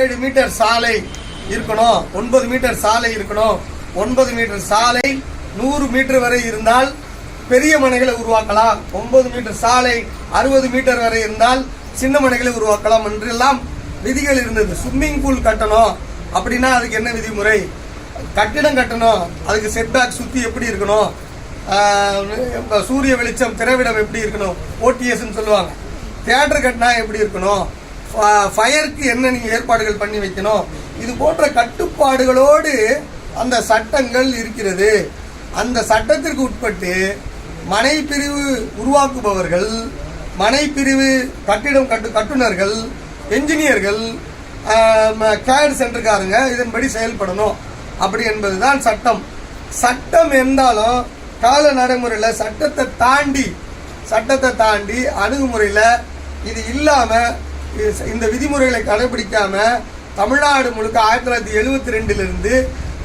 ஏழு மீட்டர் சாலை இருக்கணும் ஒன்பது மீட்டர் சாலை இருக்கணும். ஒன்பது மீட்டர் சாலை நூறு மீட்டர் வரை இருந்தால் பெரிய மனைகளை உருவாக்கலாம். ஒன்பது மீட்டர் சாலை அறுபது மீட்டர் வரை இருந்தால் சின்ன மனைகளை உருவாக்கலாம். என்றெல்லாம் விதிகள் இருந்தது. ஸ்விம்மிங் பூல் கட்டணும். அப்படின்னா அதுக்கு என்ன விதிமுறை? கட்டிடம் கட்டணும். அதுக்கு செட்பேக் சுற்றி எப்படி இருக்கணும்? சூரிய வெளிச்சம் திரைவிடம் எப்படி இருக்கணும்? ஓடிஎஸ்ன்னு சொல்லுவாங்க. தேட்டர் கட்டினா எப்படி இருக்கணும்? ஃபயருக்கு என்ன நீங்கள் ஏற்பாடுகள் பண்ணி வைக்கணும்? இது போன்ற கட்டுப்பாடுகளோடு அந்த சட்டங்கள் இருக்கிறது. அந்த சட்டத்திற்கு உட்பட்டு மனை பிரிவு உருவாக்குபவர்கள் மனை பிரிவு கட்டிடம் கட்டு கட்டுனர்கள் என்ஜினியர்கள் கேட் சென்டர்காரங்க இதன்படி செயல்படணும். அப்படி என்பது தான் சட்டம். சட்டம் இருந்தாலும் கால நடைமுறையில் சட்டத்தை தாண்டி சட்டத்தை தாண்டி அணுகுமுறையில் இது இல்லாமல் இந்த விதிமுறைகளை கடைபிடிக்காம தமிழ்நாடு முழுக்க ஆயிரத்தி தொள்ளாயிரத்தி எழுபத்தி ரெண்டிலிருந்து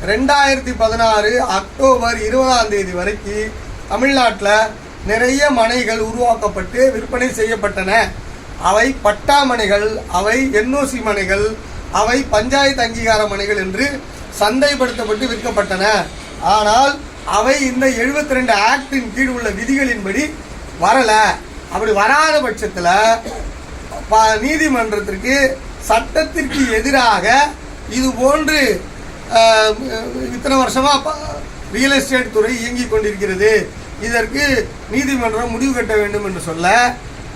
ரெண்டாயிரத்தி பதினாறு அக்டோபர் இருபதாம் தேதி வரைக்கும் தமிழ்நாட்டில் நிறைய மனைகள் உருவாக்கப்பட்டு விற்பனை செய்யப்பட்டன. அவை பட்டா மனைகள் அவை என்ஓசி மனைகள் அவை பஞ்சாயத்து அங்கீகார மனைகள் என்று சந்தைப்படுத்தப்பட்டு விற்கப்பட்டன. ஆனால் அவை இந்த 72 ரெண்டு ஆக்டின் கீழ் உள்ள விதிகளின்படி வரலை. அப்படி வராத பட்சத்தில் நீதிமன்றத்திற்கு சட்டத்திற்கு எதிராக இது போன்று இத்தனை வருஷமாக ரியல் எஸ்டேட் துறை இயங்கிக் கொண்டிருக்கிறது. இதற்கு நீதிமன்றம் முடிவு கட்ட வேண்டும் என்று சொல்ல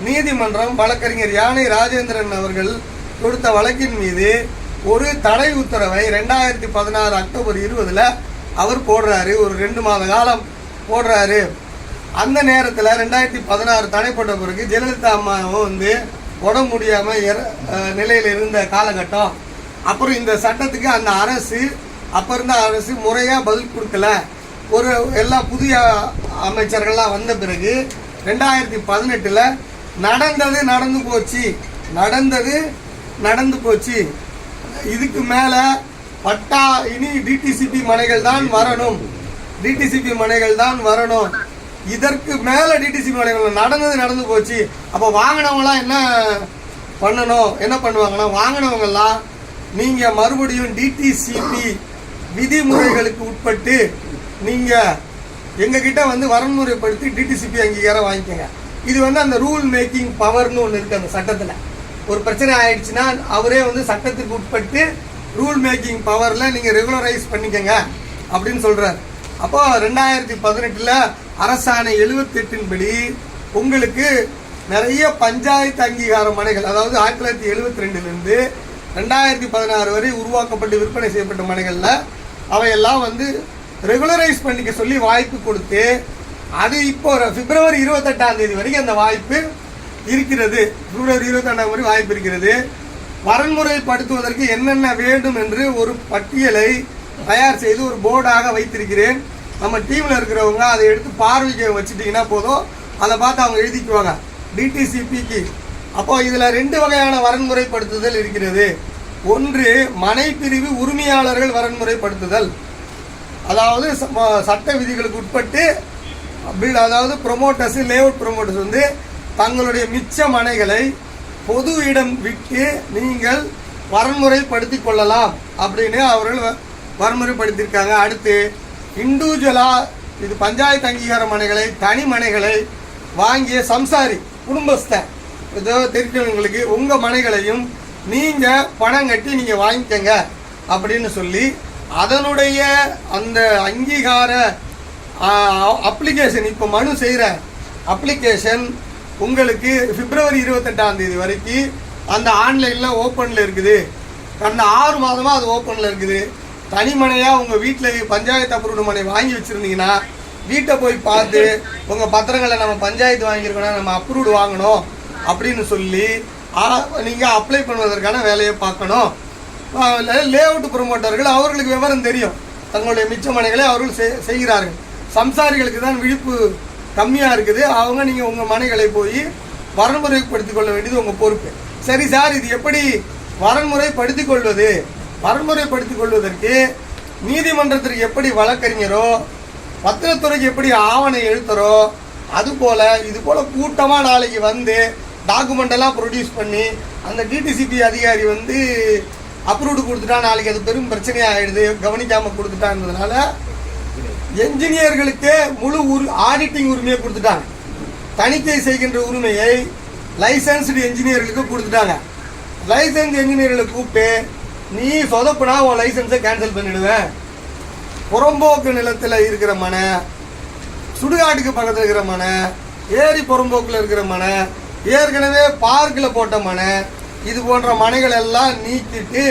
நீதிமன்றம் வழக்கறிஞர் யானை ராஜேந்திரன் அவர்கள் கொடுத்த வழக்கின் மீது ஒரு தடை உத்தரவை ரெண்டாயிரத்தி பதினாறு அக்டோபர் இருபதில் அவர் போடுறாரு. ஒரு ரெண்டு மாத காலம் போடுறாரு. அந்த நேரத்தில் ரெண்டாயிரத்தி பதினாறு தடைப்பட்ட பிறகு ஜெயலலிதா அம்மாவும் வந்து உடம்பு முடியாமல் நிலையில் இருந்த காலகட்டம். அப்புறம் இந்த சட்டத்துக்கு அந்த அரசு அப்போ இருந்த அரசு முறையாக பதில் கொடுக்கல. ஒரு எல்லா புதிய அமைச்சர்கள்லாம் வந்த பிறகு ரெண்டாயிரத்தி பதினெட்டில் நடந்தது நடந்து போச்சு. நடந்தது நடந்து போச்சு. இதுக்கு மேலே பட்டா இனி டிடிசிபி மனைகள் தான் வரணும். டிடிசிபி மனைகள் தான் வரணும். இதற்கு மேலே டிடிசிபி மனைகள் நடந்தது நடந்து போச்சு. அப்போ வாங்கினவங்களாம் என்ன பண்ணணும்? என்ன பண்ணுவாங்கன்னா வாங்கினவங்கெல்லாம் நீங்கள் மறுபடியும் டிடிசிபி விதிமுறைகளுக்கு உட்பட்டு நீங்கள் எங்ககிட்ட வந்து வரன்முறைப்படுத்தி டிடிசிபி அங்கீகாரம் வாங்கிக்கோங்க. இது வந்து அந்த ரூல் மேக்கிங் பவர்னு ஒன்று இருக்குது அந்த சட்டத்தில். ஒரு பிரச்சனை ஆயிடுச்சுன்னா அவரே வந்து சட்டத்துக்கு உட்பட்டு ரூல் மேக்கிங் பவரில் நீங்கள் ரெகுலரைஸ் பண்ணிக்கோங்க அப்படின்னு சொல்கிறார் அப்போ ரெண்டாயிரத்தி பதினெட்டில் அரசாணை எழுபத்தெட்டின்படி உங்களுக்கு நிறைய பஞ்சாயத்து அங்கீகார மனைகள் அதாவது ஆயிரத்தி தொள்ளாயிரத்தி எழுபத்தி ரெண்டுலேருந்து ரெண்டாயிரத்தி பதினாறு வரை உருவாக்கப்பட்டு விற்பனை செய்யப்பட்ட மனைகளில் அவையெல்லாம் வந்து ரெகுலரைஸ் பண்ணிக்க சொல்லி வாய்ப்பு கொடுத்து அது இப்போ பிப்ரவரி இருபத்தெட்டாம் தேதி வரைக்கும் அந்த வாய்ப்பு இருக்கிறது. பிப்ரவரி இருபத்தெட்டாம் வரை வாய்ப்பு இருக்கிறது. வரன்முறைப்படுத்துவதற்கு என்னென்ன வேண்டும் என்று ஒரு பட்டியலை தயார் செய்து ஒரு போர்டாக வைத்திருக்கிறேன். நம்ம டீமில் இருக்கிறவங்க அதை எடுத்து பார்வைக்கு வச்சுட்டிங்கன்னா போதும். அதை பார்த்து அவங்க எழுதிக்குவாங்க. டிடிசிபிக்கு அப்போ இதில் ரெண்டு வகையான வரன்முறைப்படுத்துதல் இருக்கிறது. ஒன்று மனைப்பிரிவு உரிமையாளர்கள் வரன்முறைப்படுத்துதல். அதாவது ச- சட்ட விதிகளுக்கு உட்பட்டு பில் அதாவது ப்ரொமோட்டர்ஸ் லேஅவுட் ப்ரொமோட்டர்ஸ் வந்து தங்களுடைய மிச்ச மனைகளை பொது இடம் விட்டு நீங்கள் வரன்முறைப்படுத்தி கொள்ளலாம் அப்படின்னு அவர்கள் வ- அடுத்து இண்டிவிஜுவலாக இது பஞ்சாயத்து அங்கீகார மனைகளை தனி மனைகளை வாங்கிய சம்சாரி குடும்பஸ்தர் ஏதோ தெரிஞ்சவங்களுக்கு உங்கள் மனைகளையும் நீங்கள் பணம் கட்டி நீங்கள் வாங்கிக்கங்க அப்படின்னு சொல்லி அதனுடைய அந்த அங்கீகார அப்ளிகேஷன் இப்போ மனு செய்கிற அப்ளிகேஷன் உங்களுக்கு பிப்ரவரி இருபத்தெட்டாம் தேதி வரைக்கும் அந்த ஆன்லைனில் ஓப்பனில் இருக்குது. கடந்த ஆறு மாதமாக அது ஓப்பனில் இருக்குது. தனிமனையாக உங்கள் வீட்டில் பஞ்சாயத்து அப்ரூவ்டு மனை வாங்கி வச்சுருந்தீங்கன்னா வீட்டை போய் பார்த்து உங்கள் பத்திரங்களை நம்ம பஞ்சாயத்து வாங்கியிருக்கணும் நம்ம அப்ரூவ்டு வாங்கணும் அப்படின்னு சொல்லி நீங்கள் அப்ளை பண்ணுவதற்கான வேலையை பார்க்கணும். லேஅவுட் ப்ரொமோட்டர்கள் அவர்களுக்கு விவரம் தெரியும். தங்களுடைய மிச்ச மனைகளை அவர்கள் செய்- செய்கிறார்கள். சம்சாரிகளுக்கு தான் விழிப்பு கம்மியாக இருக்குது. அவங்க நீங்கள் உங்கள் மனைகளை போய் வரன்முறைப்படுத்திக் கொள்ள வேண்டியது உங்கள் பொறுப்பு. சரி சார் இது எப்படி வரன்முறைப்படுத்திக் கொள்வது? வரன்முறைப்படுத்திக் கொள்வதற்கு நீதிமன்றத்திற்கு எப்படி வழக்கறிஞரோ பத்திரத்துறைக்கு எப்படி ஆவணம் எழுத்துறோ அதுபோல் இது போல் கூட்டமாக நாளைக்கு வந்து டாக்குமெண்ட் எல்லாம் ப்ரொடியூஸ் பண்ணி அந்த டிடிசிபி அதிகாரி வந்து அப்ரூவ்டு கொடுத்துட்டா நாளைக்கு அது பெரும் பிரச்சனையா கவனிக்காமல் கவனிக்காம கொடுத்துட்டான்றதுனால என்ஜினியர்களுக்கே முழு உரு ஆடிட்டிங் உரிமையை கொடுத்துட்டாங்க. தணிக்கை செய்கின்ற உரிமையை லைசன்ஸ்டு என்ஜினியர்களுக்கு கொடுத்துட்டாங்க. லைசன்ஸ் என்ஜினியர்களை கூப்பிட்டு நீ சொதப்புனா உன் லைசன்ஸை கேன்சல் பண்ணிடுவேன் புறம்போக்கு நிலத்தில் இருக்கிற மனை சுடுகாட்டுக்கு பக்கத்தில் இருக்கிற மனை ஏரி புறம்போக்கில் இருக்கிற மனை ஏற்கனவே பார்க்கில் போட்ட மனை இது போன்ற மனைகள் எல்லாம் நீக்கிட்டு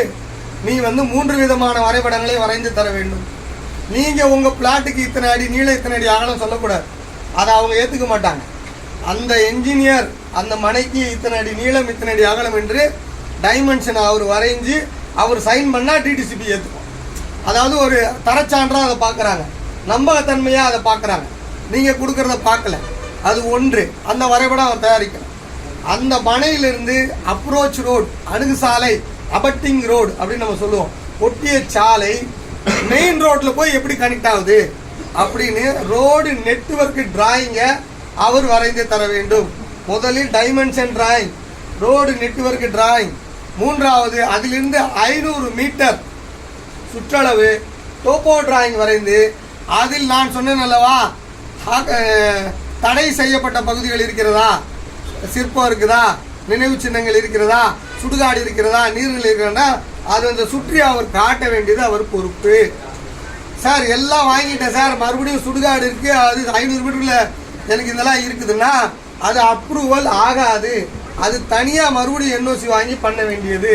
நீ வந்து மூன்று விதமான வரைபடங்களை வரைந்து தர வேண்டும். நீங்கள் உங்கள் பிளாட்டுக்கு இத்தனை அடி நீளம் இத்தனை அடி அகலம் சொல்லக்கூடாது. அதை அவங்க ஏற்றுக்க மாட்டாங்க. அந்த என்ஜினியர் அந்த மனைக்கு இத்தனை அடி நீளம் இத்தனை அடி அகலம் என்று டைமென்ஷன் அவர் வரைஞ்சு அவர் சைன் பண்ணால் டிடிசிபி ஏற்றுக்கும் அதாவது ஒரு தரச்சான்றாக அதை பார்க்குறாங்க நம்பகத்தன்மையாக அதை பார்க்குறாங்க நீங்கள் கொடுக்குறத பார்க்கல அது ஒன்று. அந்த வரைபடம் அவர் தயாரிக்கணும். அந்த மனையிலிருந்து அப்ரோச் ரோடு அணுகுசாலை அபட்டிங் ரோடு அப்படின்னு நம்ம சொல்லுவோம். ஒட்டிய சாலை மெயின் ரோட்டில் போய் எப்படி கனெக்ட் ஆகுது? அப்படின்னு ரோடு நெட்ஒர்க் டிராயிங்கை அவர் வரைந்து தர வேண்டும். முதலில் dimension drawing road network drawing மூன்றாவது அதிலிருந்து ஐநூறு மீட்டர் சுற்றளவு டோப்போ டிராயிங் வரைந்து அதில் நான் சொன்னேன் அல்லவா தடை செய்யப்பட்ட பகுதிகள் இருக்கிறதா? சிற்பம் இருக்குதா? நினைவு சின்னங்கள் இருக்கிறதா? சுடுகாடு இருக்கிறதா? நீர்கள் இருக்கிறதா? அது அந்த சுற்றி அவர் காட்ட வேண்டியது அவர் பொறுப்பு. சார் எல்லாம் வாங்கிட்டேன் சார். மறுபடியும் சுடுகாடு இருக்குது அது ஐநூறு மீட்டரில் எனக்கு இதெல்லாம் இருக்குதுன்னா அது அப்ரூவல் ஆகாது. அது தனியா மறுபடியும் என்ஓசி வாங்கி பண்ண வேண்டியது.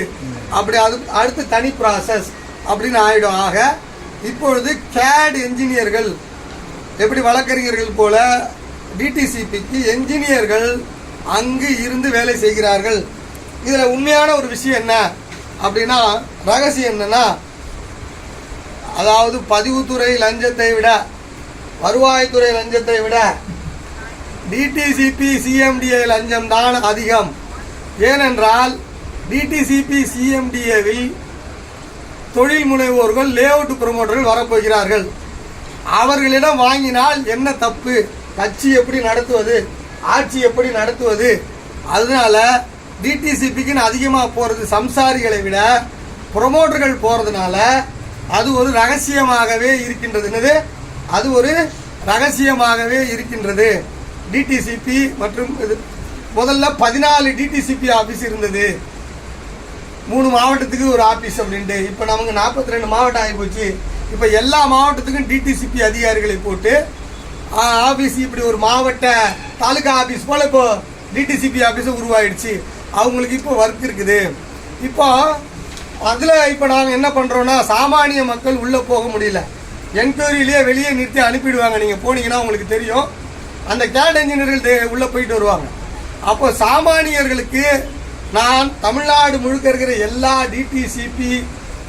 அப்படி அது அடுத்து தனி ப்ராசஸ் அப்படின்னு ஆயிடும். ஆக இப்பொழுது கேட் என்ஜினியர்கள் எப்படி வழக்கறிஞர்கள் போல டிடிசிபிக்கு என்ஜினியர்கள் அங்கு இருந்து வேலை செய்கிறார்கள். இதில் உண்மையான ஒரு விஷயம் என்ன அப்படின்னா ரகசியம் என்னன்னா அதாவது பதிவுத்துறை லஞ்சத்தை விட வருவாய்த்துறை லஞ்சத்தை விட டிடிசிபி சிஎம்டிஏ லஞ்சம் தான் அதிகம். ஏனென்றால் டிடிசிபி சிஎம்டிஏவில் தொழில் முனைவோர்கள் லேஅவுட் ப்ரொமோட்டர்கள் வரப்போகிறார்கள். அவர்களிடம் வாங்கினால் என்ன தப்பு? கட்சி எப்படி நடத்துவது? ஆட்சி எப்படி நடத்துவது? அதனால டிடிசிபிக்குன்னு அதிகமாக போகிறது சம்சாரிகளை விட ப்ரொமோட்டர்கள் போகிறதுனால அது ஒரு ரகசியமாகவே இருக்கின்றது. என்னது? அது ஒரு ரகசியமாகவே இருக்கின்றது. டிடிசிபி மற்றும் இது முதல்ல பதினாலு டிடிசிபி ஆஃபீஸ் இருந்தது. மூணு மாவட்டத்துக்கு ஒரு ஆஃபீஸ் அப்படின்ட்டு இப்போ நமக்கு நாற்பத்தி ரெண்டு மாவட்டம் ஆகி போச்சு இப்போ எல்லா மாவட்டத்துக்கும் டிடிசிபி அதிகாரிகளை போட்டு ஆஃபீஸ் இப்படி ஒரு மாவட்ட தாலுகா ஆஃபீஸ் போல் இப்போ டிடிசிபி ஆஃபீஸும் உருவாயிடுச்சு. அவங்களுக்கு இப்போ ஒர்க் இருக்குது. இப்போ அதில் இப்போ நாங்கள் என்ன பண்ணுறோன்னா சாமானிய மக்கள் உள்ளே போக முடியல. என்கொயரியிலேயே வெளியே நிறுத்தி அனுப்பிடுவாங்க. நீங்கள் போனீங்கன்னா உங்களுக்கு தெரியும். அந்த கேட் இன்ஜினியர்கள் உள்ளே போயிட்டு வருவாங்க. அப்போ சாமானியர்களுக்கு நான் தமிழ்நாடு முழுக்க இருக்கிற எல்லா டிடிசிபி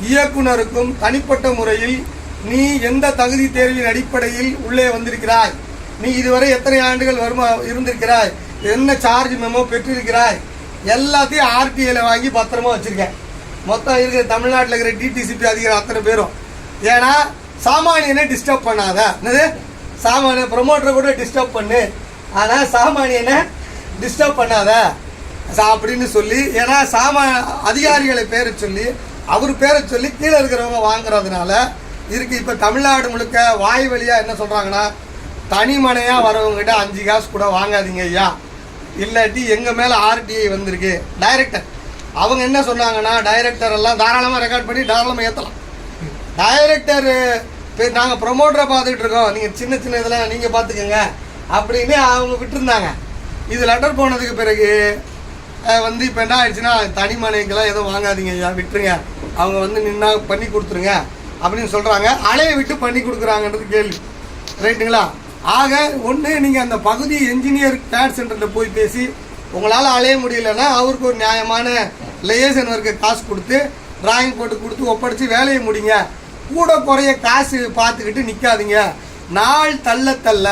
இயக்குனருக்கும் தனிப்பட்ட முறையில் நீ எந்த தகுதி தேர்வின் அடிப்படையில் உள்ளே வந்திருக்கிறாய்? நீ இதுவரை எத்தனை ஆண்டுகள் வருமா இருந்திருக்கிறாய்? என்ன சார்ஜ் மெமோ பெற்றிருக்கிறாய்? எல்லாத்தையும் ஆர்டிஐல வாங்கி பத்திரமா வச்சுருக்கேன். மொத்தம் இருக்கிற தமிழ்நாட்டில் இருக்கிற டிடிசிபி அதிகாரி அத்தனை பேரும். ஏன்னா சாமானியனை டிஸ்டர்ப் பண்ணாத. என்னது? சாமானிய ப்ரொமோட்டரை கூட டிஸ்டர்ப் பண்ணு. ஆனால் சாமானியனை டிஸ்டர்ப் பண்ணாத. சா- அப்படின்னு சொல்லி ஏன்னா சாமா அதிகாரிகளை பேரை சொல்லி அவர் பேரை சொல்லி கீழே இருக்கிறவங்க வாங்குறதுனால இருக்கு இப்போ தமிழ்நாடு முழுக்க வாய் வழியாக என்ன சொல்கிறாங்கன்னா தனிமனையாக வரவங்ககிட்ட அஞ்சு காசு கூட வாங்காதீங்க ஐயா. இல்லாட்டி எங்கள் மேலே ஆர்டிஐ வந்திருக்கு. டைரக்டர் அவங்க என்ன சொன்னாங்கன்னா டைரக்டர் எல்லாம் தாராளமாக ரெக்கார்ட் பண்ணி தாராளமாக ஏற்றலாம் டைரக்டர் நாங்கள் ப்ரொமோட்டரை பார்த்துக்கிட்டு இருக்கோம். நீங்கள் சின்ன சின்ன இதெல்லாம் நீங்கள் பார்த்துக்கோங்க. அப்படின்னு அவங்க விட்டுருந்தாங்க. இது லெட்டர் போனதுக்கு பிறகு வந்து இப்போ என்ன ஆயிடுச்சுன்னா தனி மனைக்கெல்லாம் எதுவும் வாங்காதீங்க ஐயா விட்டுருங்க. அவங்க வந்து நின்னா பண்ணி கொடுத்துருங்க அப்படின்னு சொல்கிறாங்க அலைய விட்டு பண்ணி கொடுக்குறாங்கன்றது கேள்வி. ரைட்டுங்களா? ஆக ஒன்று நீங்கள் அந்த பகுதி என்ஜினியர் கேட் சென்டரில் போய் பேசி உங்களால் அலைய முடியலன்னா அவருக்கு ஒரு நியாயமான லேசன் ஒர்க்கு காசு கொடுத்து டிராயிங் போட்டு கொடுத்து ஒப்படைச்சி வேலையை முடிங்க. கூட குறைய காசு பார்த்துக்கிட்டு நிற்காதீங்க நாள் தள்ள தள்ள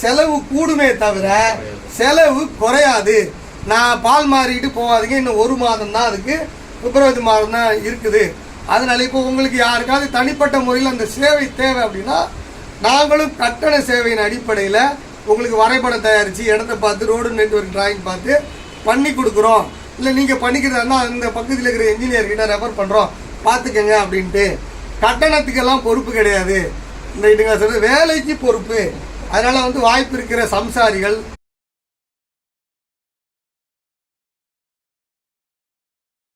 செலவு கூடுமே தவிர செலவு குறையாது. நான் பால் மாறிக்கிட்டு போகாதீங்க. இன்னும் ஒரு மாதம் தான் அதுக்கு பிப்ரவரி மாதம் தான் இருக்குது. அதனால இப்போ உங்களுக்கு யாருக்காவது தனிப்பட்ட முறையில் அந்த சேவை தேவை அப்படின்னா நாங்களும் கட்டண சேவையின் அடிப்படையில் உங்களுக்கு வரைபடம் தயாரித்து இடத்த பார்த்து ரோடு நெட்ஒர்க் டிராயிங் பார்த்து பண்ணி கொடுக்குறோம். இல்லை நீங்கள் பண்ணிக்கிறதா இந்த பக்கத்தில் இருக்கிற என்ஜினியர்கிட்ட ரெஃபர் பண்ணுறோம் பார்த்துக்கங்க அப்படின்ட்டு. கட்டணத்துக்கெல்லாம் பொறுப்பு கிடையாது. இந்த இதுங்க வேலைக்கு பொறுப்பு. அதனால் வந்து வாய்ப்பு இருக்கிற சம்சாரிகள்